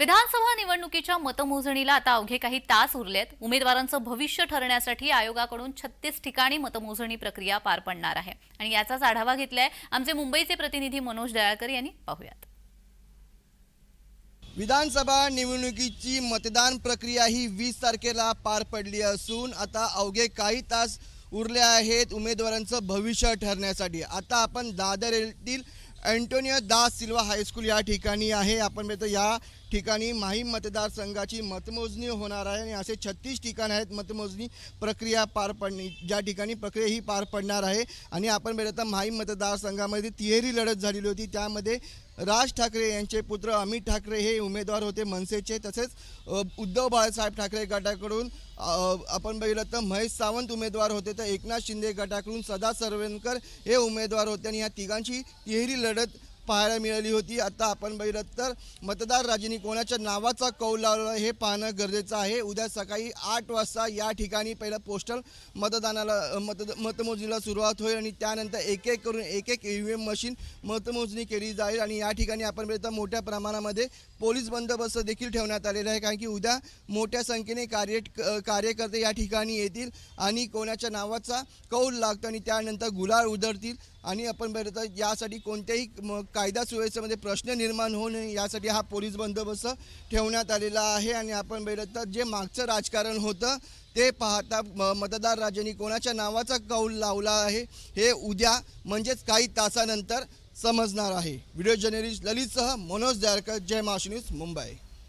विधानसभा निवडणुकीच्या मतमोजणीला आता अवघे काही तास उरलेत. उमेदवारांचं भविष्य ठरण्यासाठी आयोगाकडून छत्तीस ठिकाणी मतमोजणी प्रक्रिया पार पडणार आहे. आणि याचाच आढावा घेतलाय आमचे मुंबईचे प्रतिनिधी मनोज दयाळकर यांनी. पाहुयात. विधानसभा निवडणुकीची मतदान प्रक्रिया ही वीस तारखेला पार पडली असून आता अवघे काही तास उरले आहेत उमेदवारांचं भविष्य ठरण्यासाठी. आता आपण दादर येथील अँटोनियो दास सिल्वा हायस्कूल या ठिकाणी आहे. आपण बघतो या ठिकाणी माहीम मतदारसंघाची मतमोजणी होणार आहे आणि असे छत्तीस ठिकाण आहेत. मतमोजणी प्रक्रिया पार पडणे ज्या ठिकाणी प्रक्रिया ही पार पडणार आहे. आणि आपण बघतो माहीम मतदारसंघामध्ये तिहेरी लढत झालेली होती. त्यामध्ये राज ठाकरे यांचे पुत्र अमित ठाकरे हे उमेदवार होते मनसेचे. तसेच उद्धव बाळासाहेब ठाकरे गटाकडून आपण बघितलं तर महेश सावंत उमेदवार होते तर एकनाथ शिंदे गटाकडून सदा सरवेनकर हे उमेदवार होते. आणि या तिघांची तिहेरी लढत पाहायला मिळाली होती. आता आपण बघितलं तर मतदार राजांनी कोणाच्या नावाचा कौल लावला हे पाहणं गरजेचं आहे. उद्या सकाळी आठ वाजता या ठिकाणी पहिलं पोस्टल मतदानाला मत मतद मतमोजणीला सुरुवात होईल आणि त्यानंतर एक एक करून एक एक ई व्ही एम मशीन मतमोजणी केली जाईल आणि या ठिकाणी आपण बघितलं मोठ्या प्रमाणामध्ये पोलीस बंदोबस्त देखील ठेवण्यात आलेला आहे. कारण की उद्या मोठ्या संख्येने कार्य कार्यकर्ते या ठिकाणी येतील आणि कोणाच्या नावाचा कौल लागतो आणि त्यानंतर गुलाल उधळतील. आणि आपण बघितलं तर यासाठी कोणत्याही म- कायदा सुव्यवस्थेमध्ये प्रश्न निर्माण होऊ नये यासाठी हा पोलीस बंदोबस्त ठेवण्यात आलेला आहे आणि आपण बघितलं तर जे मागचं राजकारण होतं ते पाहता म- मतदार राजांनी कोणाच्या नावाचा कौल लावला आहे हे उद्या म्हणजेच काही तासानंतर समजणार आहे. व्हिडिओ जर्नलिस्ट ललितसह मनोज द्यारकर जय महाराष्ट्र न्यूज मुंबई.